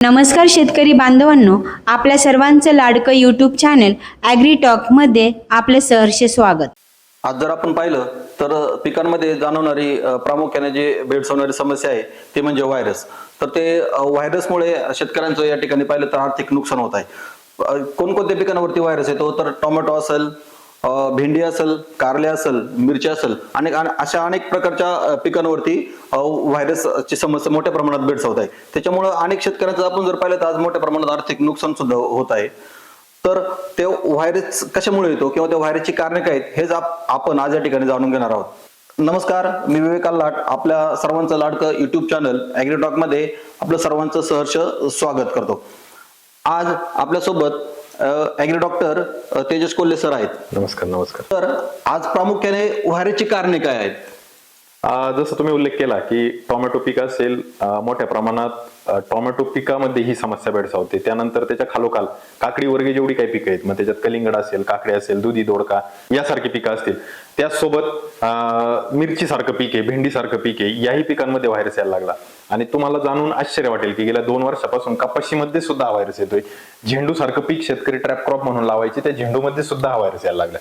नमस्कार शेतकरी बांधवांनो आपल्या सर्वांचं लाडकं यूट्यूब चॅनल ॲग्री टॉकमध्ये आपलं सहर्ष स्वागत. आज जर आपण पाहिलं तर पिकांमध्ये जाणवणारी प्रामुख्याने जी भेडसावणारी समस्या आहे ती म्हणजे व्हायरस तर ते व्हायरसमुळे शेतकऱ्यांचं या ठिकाणी पाहिलं तर आर्थिक नुकसान होत आहे. कोणकोणत्या पिकांवरती व्हायरस येतो? तर टोमॅटो असेल भेंडी असेल कारले असेल मिरची असेल अनेक अशा अनेक प्रकारच्या पिकांवरती व्हायरसची समस्या मोठ्या प्रमाणात भेडसावत आहे. त्याच्यामुळं अनेक शेतकऱ्यांचं आपण जर पाहिलं तर आज मोठ्या प्रमाणात आर्थिक नुकसान सुद्धा होत आहे. तर ते व्हायरस कशामुळे येतो किंवा त्या व्हायरसची कारणे काय आहेत हेच आप- आपण आज या ठिकाणी जाणून घेणार आहोत. नमस्कार मी विवेक लाट आपल्या सर्वांचं लाडकं युट्यूब चॅनल ॲग्रीटॉकमध्ये आपलं सर्वांचं सहर्ष स्वागत करतो. आज आपल्यासोबत agri doctor Tejas Kolhe sir आहेत. नमस्कार नमस्कार. तर आज प्रामुख्याने व्हायरसची कारणे काय आहेत? जसं तुम्ही उल्लेख केला की टोमॅटो पीक असेल मोठ्या प्रमाणात टोमॅटो पिकामध्ये ही समस्या भेडसावते. त्यानंतर त्याच्या खालोखाल काकडी वर्गे जेवढी काही पिकं आहेत मग त्याच्यात कलिंगड असेल काकडी असेल दुधी दोडका यासारखी पिकं असतील. त्याचसोबत मिरची सारखं पीक आहे भेंडी सारखं पीक आहे याही पिकांमध्ये व्हायरस यायला लागला. आणि तुम्हाला जाणून आश्चर्य वाटेल की गेल्या दोन वर्षापासून कपाशीमध्ये सुद्धा हा व्हायरस येतोय. झेंडू सारखं पीक शेतकरी ट्रॅप क्रॉप म्हणून लावायचे त्या झेंडूमध्ये सुद्धा हा व्हायरस यायला लागला.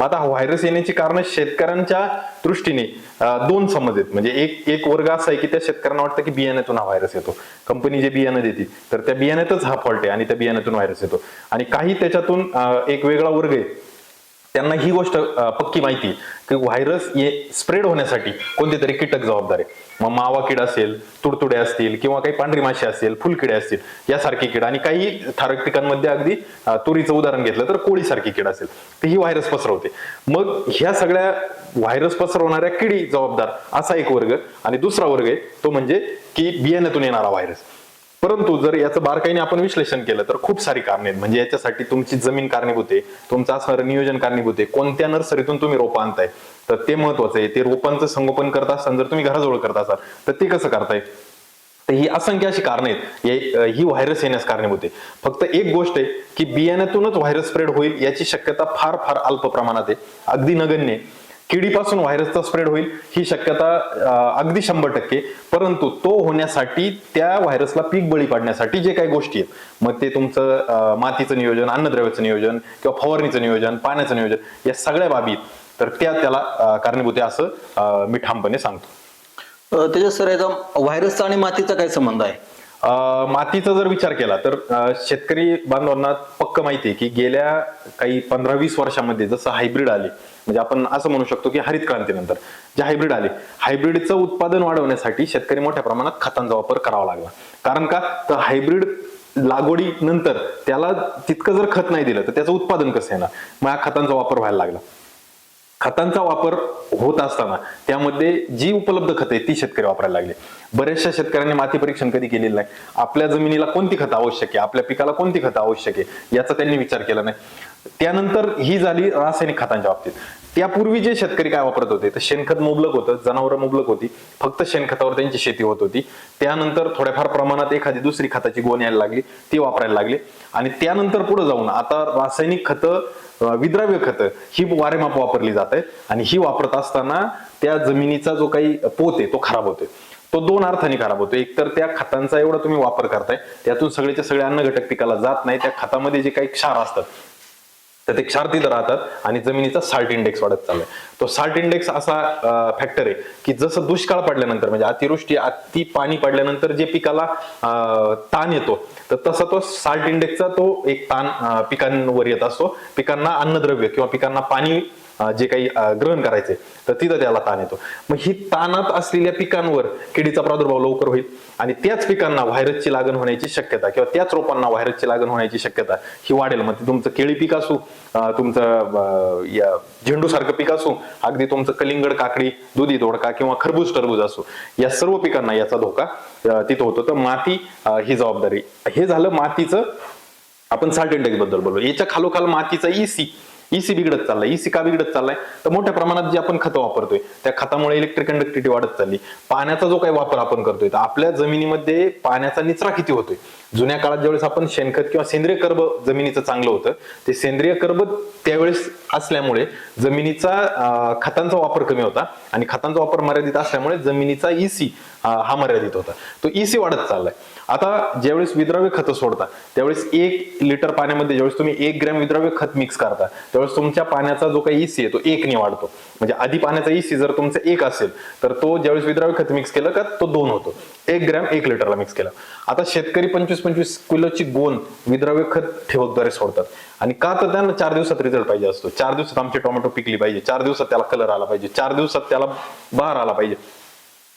आता व्हायरस येण्याची कारण शेतकऱ्यांच्या दृष्टीने दोन समज आहेत. म्हणजे एक एक वर्ग असा आहे की त्या शेतकऱ्यांना वाटतं की बियाण्यातून हा व्हायरस येतो. कंपनी जे बियाणं देते तर त्या बियाण्यातच हा फॉल्ट आहे आणि त्या बियाण्यातून व्हायरस येतो. आणि काही त्याच्यातून एक वेगळा वर्ग आहे. त्यांना ही गोष्ट पक्की माहिती की व्हायरस स्प्रेड होण्यासाठी कोणते तरी कीटक जबाबदार आहे. मग मावा किड असेल तुडतुडे असतील किंवा काही पांढरी माशी असेल फुलकिडे असतील यासारखी किड. आणि काही ठराविक पिकांमध्ये अगदी तुरीचं उदाहरण घेतलं तर कोळीसारखी किड असेल. ती ही व्हायरस पसरवते. मग ह्या सगळ्या व्हायरस पसरवणाऱ्या किडी जबाबदार असा एक वर्ग. आणि दुसरा वर्ग आहे तो म्हणजे की बियाण्यातून येणारा व्हायरस. परंतु जर याचं बारकाईने आपण विश्लेषण केलं तर खूप सारी कारणे आहेत. म्हणजे याच्यासाठी तुमची जमीन कारणीभूत आहे तुमचं असणारं नियोजन कारणीभूत आहे. कोणत्या नर्सरीतून तुम्ही रोपं आणताय? तर ते महत्वाचं आहे. ते रोपांचं संगोपन करत असताना जर तुम्ही घराजवळ करत असाल तर ते कसं करताय? तर ही असंख्य अशी कारणं आहेत. ही व्हायरस येण्यास कारणीभूत आहे. फक्त एक गोष्ट आहे की बियाण्यातूनच व्हायरस स्प्रेड होईल याची शक्यता फार फार अल्प प्रमाणात आहे. अगदी नगण्य किडीपासून व्हायरसचा स्प्रेड होईल ही शक्यता अगदी शंभर टक्के. परंतु तो होण्यासाठी त्या व्हायरसला पीक बळी पाडण्यासाठी जे काही गोष्टी आहेत मग ते तुमचं मातीचं नियोजन अन्नद्रव्याचं नियोजन किंवा फवारणीचं नियोजन पाण्याचं नियोजन या सगळ्या बाबी आहेत. तर त्या त्याला कारणीभूत आहे असं मी ठामपणे सांगतो. तेजस सर याचा व्हायरसचा आणि मातीचा काय संबंध आहे? मातीचा जर विचार केला तर शेतकरी बांधवांना पक्क माहिती आहे की गेल्या काही पंधरा वीस वर्षामध्ये जसं हायब्रिड आले म्हणजे आपण असं म्हणू शकतो की हरित क्रांतीनंतर जे हायब्रिड आले हायब्रिडचं उत्पादन वाढवण्यासाठी शेतकरी मोठ्या प्रमाणात खतांचा वापर करावा लागला. कारण का? तर हायब्रिड लागवडी नंतर त्याला तितकं जर खत नाही दिलं तर त्याचं उत्पादन कसं येणार? मग या खतांचा वापर व्हायला लागला. खतांचा वापर होत असताना त्यामध्ये जी उपलब्ध खतं आहेत ती शेतकरी वापरायला लागले. बऱ्याचशा शेतकऱ्यांनी माती परीक्षण कधी केलेलं नाही. आपल्या जमिनीला कोणती खतं आवश्यक आहे? आपल्या पिकाला कोणती खतं आवश्यक आहे? याचा त्यांनी विचार केला नाही. त्यानंतर ही झाली रासायनिक खतांच्या बाबतीत. त्यापूर्वी जे शेतकरी काय वापरत होते तर शेणखत मुबलक होतं जनावरं मुबलक होती फक्त शेणखतावर त्यांची शेती होत होती. त्यानंतर थोड्याफार प्रमाणात एखादी दुसरी खताची गोण यायला लागली ती वापरायला लागली. आणि त्यानंतर पुढे जाऊन आता रासायनिक खतं विद्राव्य खतं ही वारेमाप वापरली जात आहेत आणि ही वापरत असताना त्या जमिनीचा जो काही पोत आहे तो खराब होतोय. तो दोन अर्थाने खराब होतो एक तर त्या खतांचा एवढा तुम्ही वापर करताय त्यातून सगळेच्या सगळे अन्न घटक पिकाला जात नाही. त्या खतामध्ये जे काही क्षार असतात तर ते क्षार राहतात आणि जमिनीचा साल्ट इंडेक्स वाढत चाललाय. तो साल्ट इंडेक्स असा फॅक्टर आहे की जसं दुष्काळ पडल्यानंतर म्हणजे अतिवृष्टी अति पाणी पडल्यानंतर जे पिकाला ताण येतो तर तसा तो साल्ट इंडेक्सचा तो एक ताण पिकांवर येत असतो. पिकांना अन्नद्रव्य किंवा पिकांना पाणी जे काही ग्रहण करायचे तर तिथं त्याला ताण येतो. मग ही ताणात असलेल्या पिकांवर किडीचा प्रादुर्भाव लवकर होईल आणि त्याच पिकांना व्हायरसची लागण होण्याची शक्यता किंवा त्याच रोपांना व्हायरसची लागण होण्याची शक्यता ही वाढेल. मग तुमचं केळी पीक असू तुमचं या झेंडू सारखं पीक असू अगदी तुमचं कलिंगड काकडी दुधी दोडका किंवा खरबूज टरबूज असू या सर्व पिकांना याचा धोका तिथं होतो. तर माती ही जबाबदारी. हे झालं मातीचं आपण साल्ट इंडेक्सबद्दल बोललो. याच्या खालोखाल मातीचा ईसी ईसी बिघडत चाललाय ईसी का बिघडत चाललाय? तर मोठ्या प्रमाणात जे आपण खतं वापरतोय त्या खतामुळे इलेक्ट्रिक कंडक्टिव्हिटी वाढत चालली. पाण्याचा जो काही वापर आपण करतोय तर आपल्या जमिनीमध्ये पाण्याचा निचरा किती होतोय? जुन्या काळात ज्यावेळेस आपण शेणखत किंवा सेंद्रिय कर्ब जमिनीचं चांगलं होतं ते सेंद्रिय कर्ब त्यावेळेस असल्यामुळे जमिनीचा खतांचा वापर कमी होता आणि खतांचा वापर मर्यादित असल्यामुळे जमिनीचा ईसी हा मर्यादित होता. तो ईसी वाढत चाललाय. आता ज्यावेळेस विद्राव्य खतं सोडता त्यावेळेस एक लिटर पाण्यामध्ये ज्यावेळेस तुम्ही एक ग्रॅम विद्राव्य खत मिक्स करता त्यावेळेस तुमच्या पाण्याचा जो काही इसी आहे तो एकने वाढतो. म्हणजे आधी पाण्याचा इसी जर तुमचा एक असेल तर तो ज्यावेळेस विद्राव्य खत मिक्स केलं का तो दोन होतो. एक ग्रॅम एक लिटरला मिक्स केला. आता शेतकरी पंचवीस पंचवीस किलोची गोन विद्राव्य खत ठेवकद्वारे सोडतात. आणि का तर त्यांना चार दिवसात रिझल्ट पाहिजे असतो. चार दिवसात आमची टोमॅटो पिकली पाहिजे. चार दिवसात त्याला कलर आला पाहिजे. चार दिवसात त्याला बहार आला पाहिजे.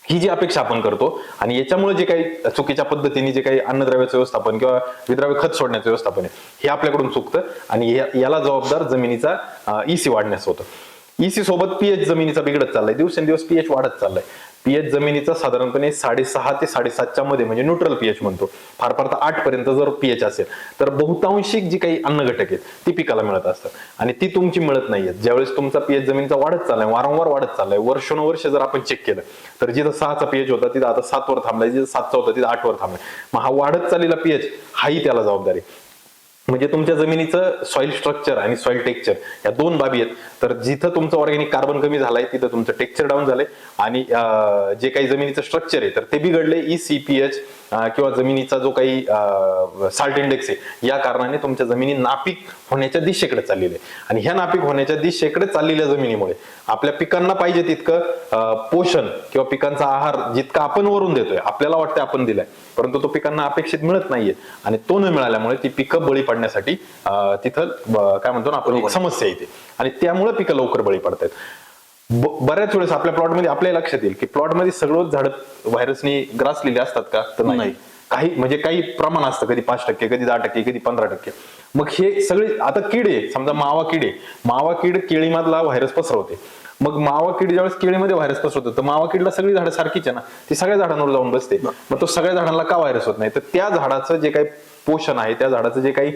ही जी अपेक्षा आपण करतो आणि याच्यामुळे जे काही चुकीच्या पद्धतीने जे काही अन्नद्रव्याचं व्यवस्थापन किंवा विद्राव्य खत सोडण्याचं व्यवस्थापन आहे हे आपल्याकडून चुकतं आणि याला जबाबदार जमिनीचा ईसी वाढण्यास होतं. ईसी सोबत पीएच जमिनीचा बिघडत चाललाय. दिवसेंदिवस पीएच वाढत चाललाय. पीएच जमिनीचा साधारणपणे साडेसहा ते साडेसातच्या मध्ये म्हणजे न्यूट्रल पीएच म्हणतो. फार फार तर आठ पर्यंत जर पीएच असेल तर बहुतांशिक जी काही अन्न घटक आहेत ती पिकाला मिळत असतात. आणि ती तुमची मिळत नाहीयेत ज्यावेळेस तुमचा पीएच जमिनीचा वाढत चाललाय वारंवार वाढत चाललाय वर्षानुवर्ष जर आपण चेक केलं तर जिथं सहाचा पीएच होता तिथं आता सातवर थांबलाय जिथं सातचा होता तिथं आठवर थांबलाय. मग हा वाढत चाललेला पीएच हाही त्याला जबाबदारी म्हणजे तुमच्या जमिनीचं सॉइल स्ट्रक्चर आणि सॉइल टेक्चर या दोन बाबी आहेत. तर जिथं तुमचं ऑर्गॅनिक कार्बन कमी झालंय तिथं तुमचं टेक्चर डाऊन झालंय. आणि जे काही जमिनीचं स्ट्रक्चर आहे तर ते बिघडले ई सी पी एच किंवा जमिनीचा जो काही साल्ट इंडेक्स आहे या कारणाने तुमच्या जमिनी नापीक होण्याच्या दिशेकडे चाललेली आहे. आणि ह्या नापीक होण्याच्या दिशेकडे चाललेल्या जमिनीमुळे आपल्या पिकांना पाहिजे तितकं पोषण किंवा पिकांचा आहार जितका आपण वरून देतोय आपल्याला वाटतं आपण दिलाय. परंतु तो पिकांना अपेक्षित मिळत नाहीये. आणि तो न मिळाल्यामुळे ती पिकं बळी पडण्यासाठी तिथं काय म्हणतो ना आपण एक समस्या येते. आणि त्यामुळे पिकं लवकर बळी पडतात बऱ्याच वेळेस आपल्या प्लॉटमध्ये आपल्या लक्षात येईल की प्लॉटमध्ये सगळंच झाड व्हायरसनी ग्रासलेली असतात का? तर नाही. नाही. काही म्हणजे काही प्रमाण असतं कधी पाच टक्के कधी दहा टक्के कधी पंधरा टक्के. मग हे सगळे आता किडे समजा मावा किडे मावा कीड केळीमधला व्हायरस पसरवते. मग मावा कीड ज्यावेळेस केळीमध्ये व्हायरस पसरवतो तर मावा कीडला सगळी झाडं सारखीच आहे ना. ती सगळ्या झाडांवर जाऊन बसते. मग तो सगळ्या झाडांना का व्हायरस होत नाही? तर त्या झाडाचं जे काही पोषण आहे त्या झाडाचं जे काही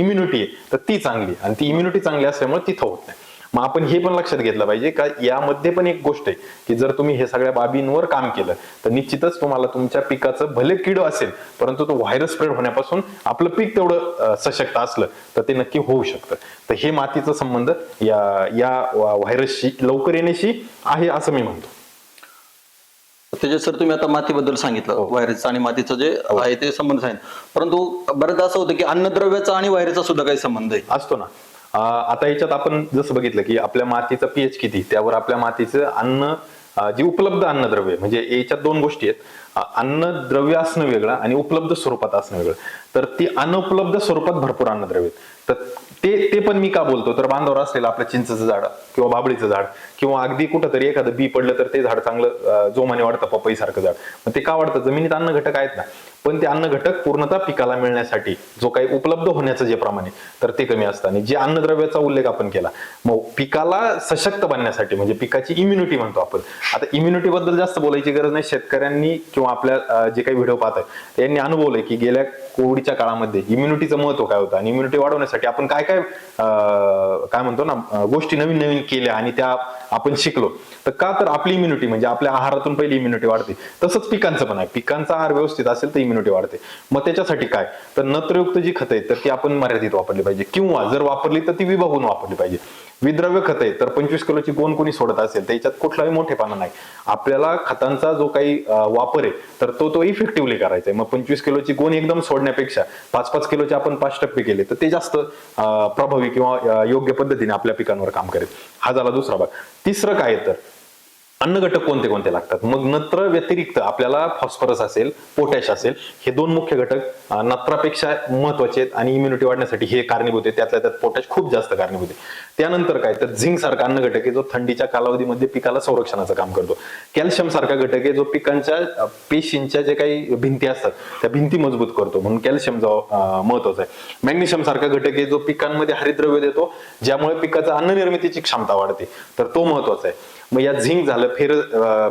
इम्युनिटी आहे तर ती चांगली आणि ती इम्युनिटी चांगली असल्यामुळे तिथं होत नाही. मग आपण हे पण लक्षात घेतलं पाहिजे का यामध्ये पण एक गोष्ट आहे की जर तुम्ही हे सगळ्या बाबींवर काम केलं तर निश्चितच तुम्हाला तुमच्या पिकाचं भले किड असेल परंतु तो व्हायरस स्प्रेड होण्यापासून आपलं पीक तेवढं सशक्त असलं तर ते नक्की होऊ शकतं. तर हे मातीचा संबंध या या व्हायरसशी लवकर येण्याशी आहे असं मी म्हणतो. त्याच्यात सर तुम्ही आता मातीबद्दल सांगितलं व्हायरसचं आणि मातीचं जे आहे ते संबंध सांगितलं. परंतु बऱ्याचदा असं होतं की अन्नद्रव्याचा आणि व्हायरसचा सुद्धा काही संबंध आहे. असतो ना. आता याच्यात आपण जसं बघितलं की आपल्या मातीचं पीएच किती त्यावर आपल्या मातीचं अन्न जी जे उपलब्ध अन्नद्रव्य म्हणजे याच्यात दोन गोष्टी आहेत. अन्नद्रव्य असणं वेगळं आणि उपलब्ध स्वरूपात असणं वेगळं. तर ती अनुपलब्ध स्वरूपात भरपूर अन्नद्रव्य तर ते ते पण मी का बोलतो? तर बांधावर असलेलं आपलं चिंचचं झाड किंवा बाबळीचं झाड किंवा अगदी कुठंतरी एखादं बी पडलं तर ते झाड चांगलं जोमाने वाढतं पपईसारखं झाड. मग ते का वाढतं? जमिनीत अन्न घटक आहेत ना. पण ते अन्न घटक पूर्णतः पिकाला मिळण्यासाठी जो काही उपलब्ध होण्याचं जे प्रमाण आहे तर ते कमी असतं. आणि जे अन्नद्रव्याचा उल्लेख आपण केला मग पिकाला सशक्त बनण्यासाठी म्हणजे पिकाची इम्युनिटी म्हणतो आपण. आता इम्युनिटी बद्दल जास्त बोलायची गरज नाही. शेतकऱ्यांनी किंवा आपल्या जे काही व्हिडिओ पाहत आहेत यांनी अनुभवलंय की गेल्या कोविडच्या काळामध्ये इम्युनिटीचं महत्त्व काय होतं? आणि इम्युनिटी वाढवण्यासाठी आपण काय काय काय म्हणतो ना गोष्टी नवीन नवीन केल्या आणि त्या आपण शिकलो. तर का तर आपली इम्युनिटी म्हणजे आपल्या आहारातून पहिली इम्युनिटी वाढते. तसंच पिकांचं पण आहे. पिकांचा आहार व्यवस्थित असेल तर इम्युनिटी वाढते. मग त्याच्यासाठी काय? तर नत्रयुक्त जी खतं आहेत तर ती आपण मर्यादित वापरली पाहिजे. किंवा जर वापरली तर ती विभागून वापरली पाहिजे. विद्रव्य खत आहे तर पंचवीस किलोची गोण कोणी सोडत असेल त्याच्यात कुठलाही मोठेपणा नाही. आपल्याला खतांचा जो काही वापर आहे तर तो तो इफेक्टिव्हली करायचा आहे. मग पंचवीस किलोची गोण एकदम सोडण्यापेक्षा पाच पाच किलोचे आपण पाच टप्पे केले तर ते जास्त प्रभावी किंवा योग्य पद्धतीने आपल्या पिकांवर काम करेल. हा झाला दुसरा भाग. तिसरं काय तर अन्न घटक कोणते कोणते लागतात? मग नत्र व्यतिरिक्त आपल्याला फॉस्फरस असेल पोटॅश असेल हे दोन मुख्य घटक नत्रापेक्षा महत्त्वाचे आहेत आणि इम्युनिटी वाढण्यासाठी हे कारणीभूत आहे त्यातल्या त्यात पोटॅश खूप जास्त कारणीभूत आहे त्यानंतर काय तर झिंक सारखा अन्न घटक आहे जो थंडीच्या कालावधीमध्ये पिकाला संरक्षणाचं काम करतो. कॅल्शियम सारखा घटक आहे जो पिकांच्या पेशींच्या जे काही भिंती असतात त्या भिंती मजबूत करतो. म्हणून कॅल्शियम जो महत्त्वाचा आहे. मॅग्नेशियम सारखा घटक आहे जो पिकांमध्ये हरिद्रव्य देतो ज्यामुळे पिकाचा अन्न निर्मितीची क्षमता वाढते. तर तो महत्त्वाचा आहे. मग या झिंक झालं फेर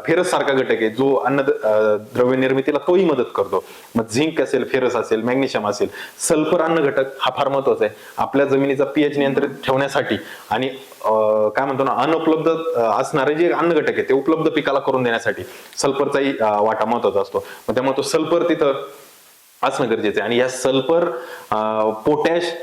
फेरस सारखा घटक आहे जो अन्न द्रव्य निर्मितीला तोही मदत करतो. मग झिंक असेल फेरस असेल मॅग्नेशियम असेल सल्फर अन्न घटक हा फार महत्त्वाचा आहे. आपल्या जमिनीचा पीएच नियंत्रित ठेवण्यासाठी आणि काय म्हणतो ना अनुपलब्ध असणारे जे अन्न घटक आहे ते उपलब्ध पिकाला करून देण्यासाठी सल्फरचाही वाटा महत्त्वाचा असतो. मग त्यामुळे तो सल्फर तिथं असणं गरजेचं आहे. आणि या sulphur potash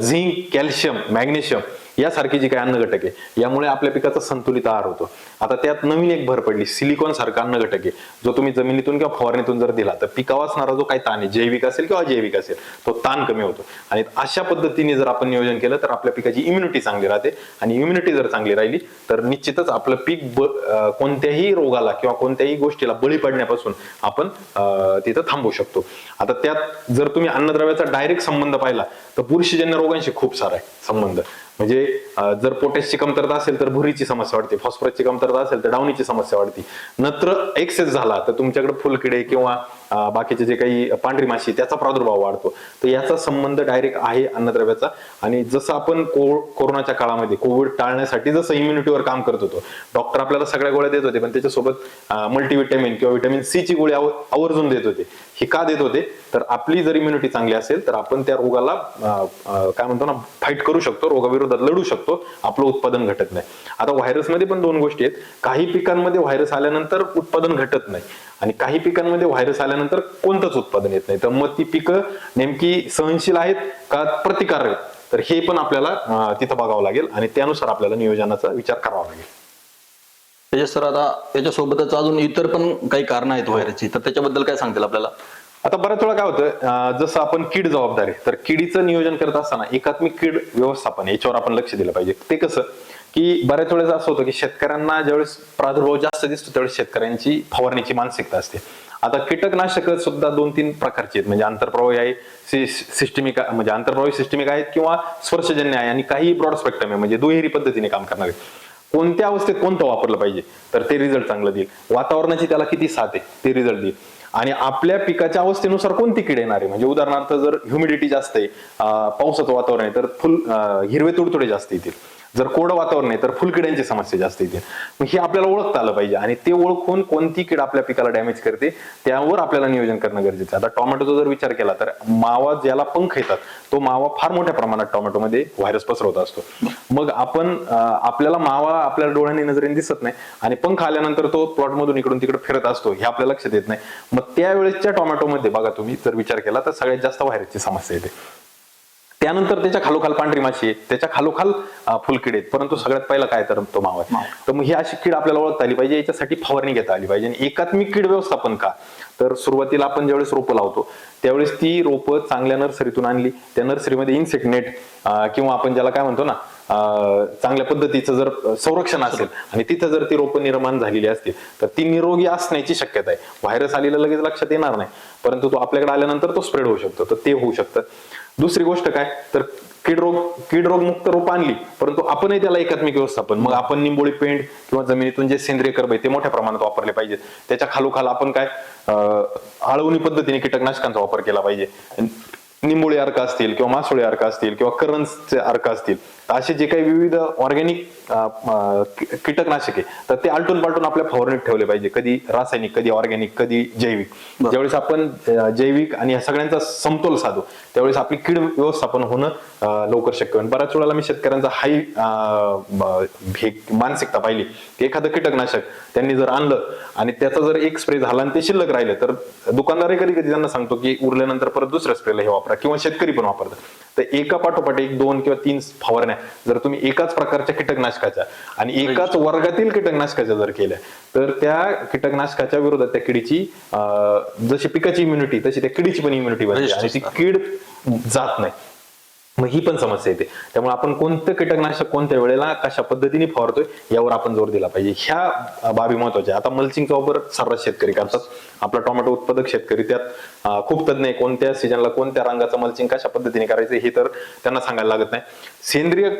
zinc calcium magnesium यासारखी जी काही अन्न घटक आहे यामुळे आपल्या पिकाचा संतुलित आहार होतो. आता त्यात नवीन एक भर पडली सिलिकॉन सारखा अन्न घटक आहे. जो तुम्ही जमिनीतून किंवा फवारणीतून जर दिला तर पिकावा असणारा जो काही ताण आहे जैविक असेल किंवा अजैविक असेल तो ताण कमी होतो. आणि अशा पद्धतीने जर आपण नियोजन केलं तर आपल्या पिकाची इम्युनिटी चांगली राहते. आणि इम्युनिटी जर चांगली राहिली तर निश्चितच आपलं पीक कोणत्याही रोगाला किंवा कोणत्याही गोष्टीला बळी पडण्यापासून आपण तिथं थांबू शकतो. आता त्यात जर तुम्ही अन्नद्रव्याचा डायरेक्ट संबंध पाहिला तर बुरशीजन्य रोगांशी खूप सारा आहे संबंध. म्हणजे जर पोटॅशची कमतरता असेल तर भुरीची समस्या वाढते फॉस्फरसची कमतरता असेल तर डावणीची समस्या वाढते. नत्र एक्सेस झाला तर तुमच्याकडे फुलकिडे किंवा बाकीचे जे काही पांढरी माशी त्याचा प्रादुर्भाव वाढतो. तर याचा संबंध डायरेक्ट आहे अन्नद्रव्याचा. आणि जसं आपण को- कोरोनाच्या काळामध्ये कोविड टाळण्यासाठी जसं इम्युनिटीवर काम करत होतो डॉक्टर आपल्याला सगळ्या गोळ्या देत होते पण त्याच्यासोबत मल्टीव्हिटॅमिन किंवा व्हिटॅमिन सी ची गोळी आवर्जून देत होते. हे का देत होते? तर आपली जर इम्युनिटी चांगली असेल तर आपण त्या रोगाला काय म्हणतो ना फाईट करू शकतो रोगाविरोधात लढू शकतो आपलं उत्पादन घटत नाही. आता व्हायरसमध्ये पण दोन गोष्टी आहेत. काही पिकांमध्ये व्हायरस आल्यानंतर उत्पादन घटत नाही. आणि काही पिकांमध्ये व्हायरस आल्यानंतर कोणतंच उत्पादन येत नाही. तर मग ती पिकं नेमकी सहनशील आहेत का प्रतिकार आहेत तर हे पण आपल्याला तिथं बघावं लागेल आणि त्यानुसार आपल्याला नियोजनाचा विचार करावा लागेल. त्याच्या सर आता याच्यासोबतच अजून इतर पण काही कारण आहेत व्हायरसची तर त्याच्याबद्दल काय सांगतील आपल्याला? आता बऱ्याच वेळा काय होतं जसं आपण कीड जबाबदारी तर किडीचं नियोजन करत असताना एकात्मिक कीड व्यवस्थापन याच्यावर आपण लक्ष दिलं पाहिजे. ते कसं की बऱ्याच वेळेस असं होतं की शेतकऱ्यांना ज्यावेळेस प्रादुर्भाव जास्त दिसतो त्यावेळेस शेतकऱ्यांची फवारणीची मानसिकता असते. आता कीटकनाशक सुद्धा दोन तीन प्रकारची आहेत. म्हणजे आंतरप्रवाही आहे सिस्टमिक म्हणजे आंतरप्रवाही सिस्टमिक आहेत किंवा स्पर्शजन्य आहे आणि काही ब्रॉड स्पेक्ट्रम आहे. म्हणजे दुहेरी पद्धतीने काम करणार आहे कोणत्या अवस्थेत कोणतं वापरलं पाहिजे तर ते रिझल्ट चांगलं देईल. वातावरणाची त्याला किती साथ आहे ते रिझल्ट देईल. आणि आपल्या पिकाच्या अवस्थेनुसार कोणती कीड येणार? आहे म्हणजे उदाहरणार्थ जर ह्युमिडिटी जास्त आहे पावसाचं वातावरण आहे तर फुल हिरवे तुडतुडे जास्त येतील. जर कोरडं वातावरण आहे तर फुलकिड्यांची समस्या जास्त येते. मग हे आपल्याला ओळखता आलं पाहिजे आणि ते ओळखून कोणती कीड आपल्या पिकाला डॅमेज करते त्यावर आपल्याला नियोजन करणं गरजेचं आहे. आता टोमॅटोचा जर विचार केला तर मावा ज्याला पंख येतात तो मावा फार मोठ्या प्रमाणात टोमॅटोमध्ये व्हायरस पसरवत असतो. मग आपण आपल्याला मावा आपल्या डोळ्यांनी नजरेने दिसत नाही आणि पंख आल्यानंतर तो प्लॉटमधून इकडून तिकडे फिरत असतो हे आपल्या लक्षात येत नाही. मग त्यावेळेसच्या टोमॅटोमध्ये बघा तुम्ही जर विचार केला तर सगळ्यात जास्त व्हायरसची समस्या येते. त्यानंतर त्याच्या खालोखाल पांढरी माशी आहे त्याच्या खालोखाल फुलकिडे आहेत. परंतु सगळ्यात पहिला काय तर तो मावा आहे. तर मग ही अशी कीड आपल्याला ओळखता आली पाहिजे. याच्यासाठी फवारणी घेता आली पाहिजे. आणि एकात्मिक कीड व्यवस्थापन का? तर सुरुवातीला आपण ज्यावेळेस रोपं लावतो त्यावेळेस ती रोपं चांगल्या नर्सरीतून आणली. त्या नर्सरीमध्ये इन्सेक्ट नेट किंवा आपण ज्याला काय म्हणतो ना चांगल्या पद्धतीचं जर संरक्षण असेल आणि तिथं जर ती रोपं निर्माण झालेली असतील तर ती निरोगी असण्याची शक्यता आहे. व्हायरस आलेला लगेच लक्षात येणार नाही. परंतु तो आपल्याकडे आल्यानंतर तो स्प्रेड होऊ शकतो. तर ते होऊ शकतं. दुसरी गोष्ट काय? तर कीड रोग कीड रोग मुक्त रोप आणली परंतु आपणही त्याला एकात्मिक व्यवस्थापन मग आपण निंबोळी पेंट किंवा जमिनीतून जे सेंद्रिय कर्ब आहे ते मोठ्या प्रमाणात वापरले पाहिजे त्याच्या खालोखाल आपण काय? अं, आळवणी पद्धतीने कीटकनाशकांचा वापर केला पाहिजे. निंबोळी अर्क असतील किंवा मासोळी अर्क असतील किंवा करन्सचे अर्क असतील असे जे काही विविध ऑर्गॅनिक कीटकनाशक तर ते आलटून पालटून आपल्या फवारणीत ठेवले पाहिजे. कधी रासायनिक कधी ऑर्गॅनिक कधी जैविक. ज्यावेळेस आपण जैविक आणि या सगळ्यांचा समतोल साधू त्यावेळेस आपली कीड व्यवस्थापन होणं लवकर शक्य होईल. बऱ्याच वेळेला मी शेतकऱ्यांचा हाई हे मानसिकता पाहिली की एखादं कीटकनाशक त्यांनी जर आणलं आणि त्याचा जर एक स्प्रे झाला आणि ते शिल्लक राहिलं तर दुकानदार कधी कधी त्यांना सांगतो की उरल्यानंतर परत दुसऱ्या स्प्रेला हे वापरा किंवा शेतकरी पण वापरतात तर एका पाठोपाठ एक दोन किंवा तीन फवारण्या जर तुम्ही एकाच प्रकारच्या कीटकनाशकाच्या आणि एकाच वर्गातील कीटकनाशकाच्या जर केल्या तर त्या कीटकनाशकाच्या विरोधात त्या किडीची जशी पिकाची इम्युनिटी तशी त्या किडीची पण इम्युनिटी बनते आणि ती कीड जात नाही. मग ही पण समस्या येते. त्यामुळे आपण कोणतं कीटकनाशक कोणत्या वेळेला कशा पद्धतीने फवारतोय यावर आपण जोर दिला पाहिजे. ह्या बाबी महत्त्वाच्या आता मल्चिंगचा वापर सर्रास शेतकरी करतात. आपला टोमॅटो उत्पादक शेतकरी त्यात खूप तज्ञ आहे कोणत्या सीजनला कोणत्या रंगाचं मल्चिंग कशा पद्धतीने करायचं हे तर त्यांना सांगायला लागत नाही. सेंद्रिय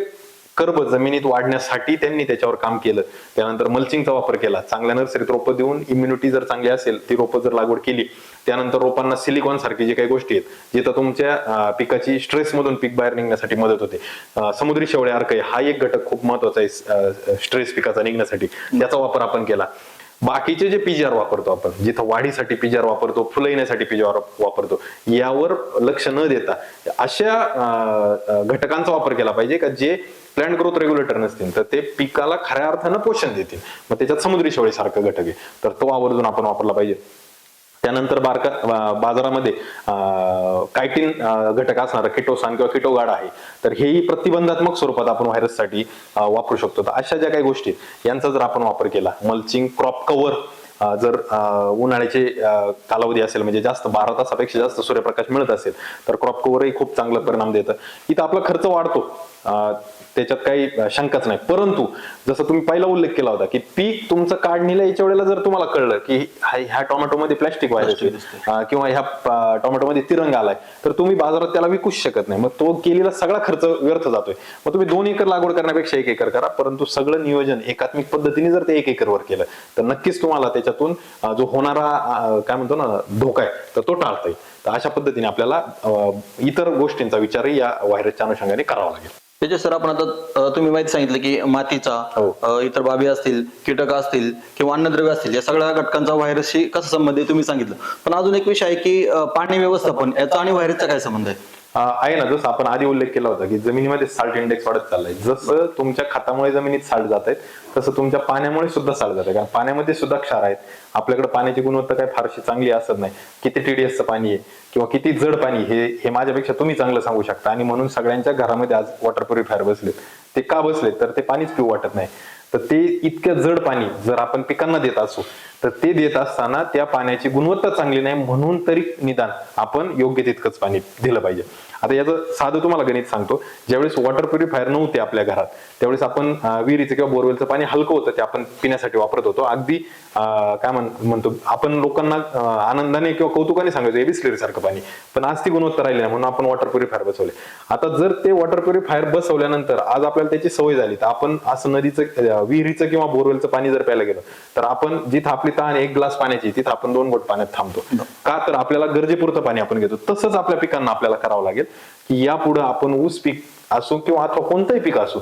कर्ब जमिनीत वाढण्यासाठी त्यांनी त्याच्यावर काम केलं. त्यानंतर मल्चिंगचा वापर केला. चांगल्या नर्सरीत रोपं देऊन इम्युनिटी जर चांगली असेल ती रोपं जर लागवड केली त्यानंतर रोपांना सिलिकॉन सारखी जे काही गोष्टी आहेत जिथं तुमच्या पिकाची स्ट्रेसमधून पीक बाहेर निघण्यासाठी मदत होते. समुद्री शेवळे अर्क आहे हा एक घटक खूप महत्त्वाचा आहे स्ट्रेस पिकाचा निघण्यासाठी. त्याचा वापर आपण केला. बाकीचे जे पिजर वापरतो आपण जिथं वाढीसाठी पिजार वापरतो फुलं येण्यासाठी पीजीआर वापरतो यावर लक्ष न देता अशा घटकांचा वापर केला पाहिजे का जे प्लांट ग्रोथ रेग्युलेटर नसतील तर ते पिकाला खऱ्या अर्थानं पोषण देतील. मग त्याच्यात समुद्री शेवळीसारखं घटक आहे. तर तो आवर्जून आपण वापरला पाहिजे. त्यानंतर बारका बाजारामध्ये कायटिन घटक असणारा किटोसान किंवा किटोगाड आहे तर हेही प्रतिबंधात्मक स्वरूपात आपण व्हायरससाठी वापरू शकतो. तर अशा ज्या काही गोष्टी यांचा जर आपण वापर केला मल्चिंग क्रॉप कव्हर जर उन्हाळ्याचे कालावधी असेल म्हणजे जास्त बारा तासापेक्षा जास्त सूर्यप्रकाश मिळत असेल तर क्रॉप कव्हरही खूप चांगला परिणाम देतं. इथं आपला खर्च वाढतो. त्याच्यात काही शंकाच नाही. परंतु जसं तुम्ही पहिला उल्लेख केला होता की पीक तुमचं काढणीला याच्या वेळेला जर तुम्हाला कळलं की हा- ह्या टोमॅटोमध्ये प्लॅस्टिक अं, किंवा ह्या टोमॅटोमध्ये तिरंग आलाय तर तुम्ही बाजारात त्याला विकूच शकत नाही. मग तो केलेला सगळा खर्च व्यर्थ जातोय. मग तुम्ही दोन एकर लागवड करण्यापेक्षा एक एकर करा परंतु सगळं नियोजन एकात्मिक पद्धतीने जर ते एक एकरवर केलं तर नक्कीच तुम्हाला त्याच्यातून जो होणारा काय म्हणतो ना धोका आहे तर तो टाळता येईल. तर अशा पद्धतीने आपल्याला इतर गोष्टींचा विचारही या व्हायरसच्या अनुषंगाने करावा लागेल. त्याच्या सर आपण आता तुम्ही माहिती सांगितलं की मातीचा हो. इतर बाबी असतील कीटक असतील किंवा अन्नद्रव्य असतील या सगळ्या घटकांचा व्हायरसशी कसा संबंध आहे तुम्ही सांगितलं पण अजून एक विषय आहे की पाणी व्यवस्थापन याचा आणि व्हायरसचा काय संबंध आहे आहे ना जसं आपण आधी उल्लेख केला होता की जमिनीमध्ये साल्ट इंडेक्स वाढत चाललाय. जसं तुमच्या खतामुळे जमिनीत साल्ट जात आहेत तसं तुमच्या पाण्यामुळे सुद्धा साल्ट जात आहे. कारण पाण्यामध्ये सुद्धा क्षार आहेत. आपल्याकडे पाण्याची गुणवत्ता काय फारशी चांगली असत नाही. किती टीडीएसचं पाणी आहे किंवा किती जड पाणी हे हे माझ्यापेक्षा तुम्ही चांगलं सांगू शकता. आणि म्हणून सगळ्यांच्या घरामध्ये आज वॉटर प्युरिफायर बसलेत. ते का बसलेत? तर ते पाणीच पिऊ वाटत नाही. तर ते इतकं जड पाणी जर आपण पिकांना देत असू तर ते देत असताना त्या पाण्याची गुणवत्ता चांगली नाही. म्हणून तरी निदान आपण योग्य तितकंच पाणी दिलं पाहिजे. आता याचं साधं तुम्हाला गणित सांगतो. ज्यावेळेस वॉटर प्युरिफायर नव्हते आपल्या घरात त्यावेळेस आपण विहिरीचं किंवा बोरवेलचं पाणी हलकं होतं ते आपण पिण्यासाठी वापरत होतो. अगदी काय म्हण म्हणतो आपण लोकांना आनंदाने किंवा कौतुकाने सांगायचो हे बिस्लेरी सारखं पाणी. पण आज ती गुणवत्ता राहिली नाही म्हणून आपण वॉटर प्युरिफायर बसवले. आता जर ते वॉटर प्युरिफायर बसवल्यानंतर आज आपल्याला त्याची सवय झाली तर आपण असं नदीचं विहिरीचं किंवा बोरवेलचं पाणी जर प्यायला गेलो तर आपण जिथं आपली तहान एक ग्लास पाण्याची तिथं आपण दोन गोट पाण्यात थांबतो. का तर आपल्याला गरजेपुरतं पाणी आपण घेतो. तसंच आपल्या पिकांना आपल्याला करावं लागेल की यापुढे आपण ऊस पीक असो किंवा अथवा कोणतंही पीक असो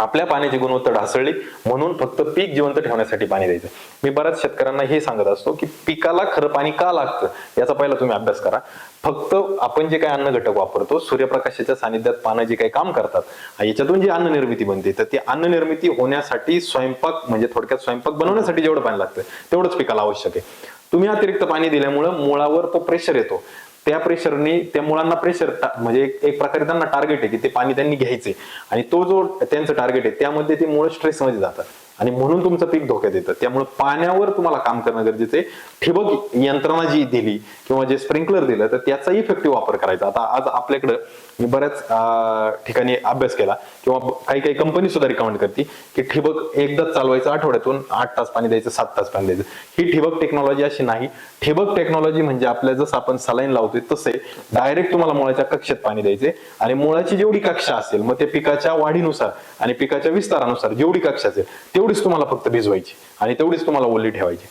आपल्या पाण्याची गुणवत्ता ढासळली. म्हणून फक्त पीक जिवंत ठेवण्यासाठी पाणी द्यायचं. मी बऱ्याच शेतकऱ्यांना हे सांगत असतो की पिकाला खरं पाणी का लागतं? याचा पहिला तुम्ही अभ्यास करा. फक्त आपण जे काही अन्न घटक वापरतो सूर्यप्रकाशाच्या सानिध्यात पानं जे काही काम करतात याच्यातून जी अन्न निर्मिती बनते तर ती अन्न निर्मिती होण्यासाठी स्वयंपाक म्हणजे थोडक्यात स्वयंपाक बनवण्यासाठी जेवढं पाणी लागतं तेवढंच पिकाला आवश्यक आहे. तुम्ही अतिरिक्त पाणी दिल्यामुळं मुळावर तो प्रेशर येतो. त्या प्रेशरने त्या मुलांना प्रेशर म्हणजे एक प्रकारे त्यांना टार्गेट आहे की ते पाणी त्यांनी घ्यायचे आणि तो जो त्यांचं टार्गेट आहे त्यामध्ये ते मुळे स्ट्रेसमध्ये जातात. आणि म्हणून तुमचं पीक धोक्यात येतं. त्यामुळे पाण्यावर तुम्हाला काम करणं गरजेचं आहे. ठिबक यंत्रणा जी दिली किंवा जे स्प्रिंकलर दिलं तर त्याचा इफेक्टिव्ह वापर करायचा. आता आज आपल्याकडं मी बऱ्याच अं, ठिकाणी अभ्यास केला किंवा काही काही कंपनी सुद्धा रिकमेंड करते की ठिबक एकदाच चालवायचं आठवड्यातून आठ तास पाणी द्यायचं सात तास पाणी द्यायचं. ही ठिबक टेक्नॉलॉजी अशी नाही. ठिबक टेक्नॉलॉजी म्हणजे आपल्या जसं आपण सलाईन लावतोय तसे डायरेक्ट तुम्हाला मुळाच्या कक्षेत पाणी द्यायचे आणि मुळाची जेवढी कक्षा असेल मग ते पिकाच्या वाढीनुसार आणि पिकाच्या विस्तारानुसार जेवढी कक्षा असेल तेवढीच तुम्हाला फक्त भिजवायची आणि तेवढीच तुम्हाला ओली ठेवायची.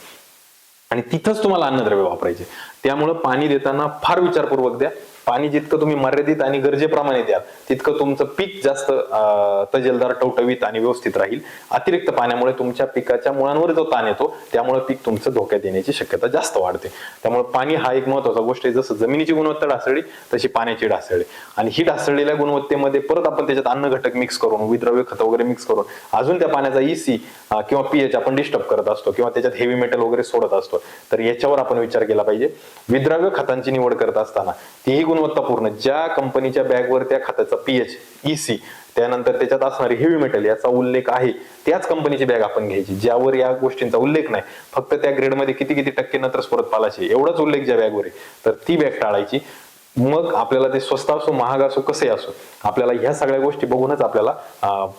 आणि तिथंच तुम्हाला अन्नद्रव्य वापरायचे. त्यामुळं पाणी देताना फार विचारपूर्वक द्या. पाणी जितकं तुम्ही मर्यादित आणि गरजेप्रमाणे द्याल तितकं तुमचं पीक जास्त तजेलदार टवटवीत आणि व्यवस्थित राहील. अतिरिक्त पाण्यामुळे तुमच्या पिकाच्या मुळांवर जो ताण येतो त्यामुळे पीक तुमचं धोक्यात येण्याची शक्यता जास्त वाढते. त्यामुळे पाणी हा एक महत्त्वाचा गोष्ट आहे. जसं जमिनीची गुणवत्ता ढासळली तशी पाण्याची ढासळली. आणि ही ढासळलेल्या गुणवत्तेमध्ये परत आपण त्याच्यात अन्न घटक मिक्स करून विद्रव्य खत वगैरे मिक्स करून अजून त्या पाण्याचा इसी किंवा पीएच आपण डिस्टर्ब करत असतो किंवा त्याच्यात हेवी मेटल वगैरे सोडत असतो. तर याच्यावर आपण विचार केला पाहिजे. विद्राव्य खतांची निवड करत असताना तीही गुणवत्तापूर्ण. ज्या कंपनीच्या बॅगवर त्या खताचा पीएच ईसी त्यानंतर त्याच्यात असणारी हेवी मेटल याचा उल्लेख आहे त्याच कंपनीची बॅग आपण घ्यायची ज्यावर या गोष्टींचा उल्लेख नाही. फक्त त्या ग्रेडमध्ये किती किती टक्के नत्र स्फोरत पालाची एवढाच उल्लेख ज्या बॅगवर आहे. तर ती बॅग टाळायची. मग आपल्याला ते स्वस्त असो महाग असो कसे असो आपल्याला ह्या सगळ्या गोष्टी बघूनच आपल्याला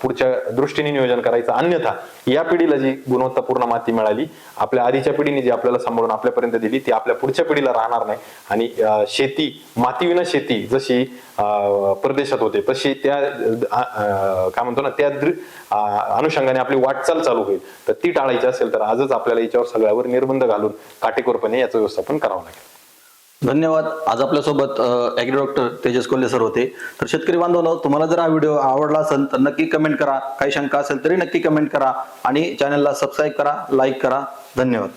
पुढच्या दृष्टीने नियोजन करायचं. अन्यथा या पिढीला जी गुणवत्तापूर्ण माती मिळाली आपल्या आधीच्या पिढीने जी आपल्याला सांभाळून आपल्यापर्यंत दिली ती आपल्या पुढच्या पिढीला राहणार नाही. आणि शेती मातीविना शेती जशी अं, परदेशात होते तशी त्या अं, काय म्हणतो ना त्या अनुषंगाने आपली वाटचाल चालू होईल. तर ती टाळायची असेल तर आजच आपल्याला याच्यावर सगळ्यावर निर्बंध घालून काटेकोरपणे याचं व्यवस्थापन करावं लागेल. धन्यवाद. आज आपल्यासोबत agri doctor Tejas Kolhe sir होते. तर शेतकरी बांधवांनो तुम्हाला जर हा व्हिडिओ आवडला असेल तर नक्की कमेंट करा. काही शंका असेल तरी नक्की कमेंट करा. आणि चॅनलला सबस्क्राईब करा लाईक करा. धन्यवाद.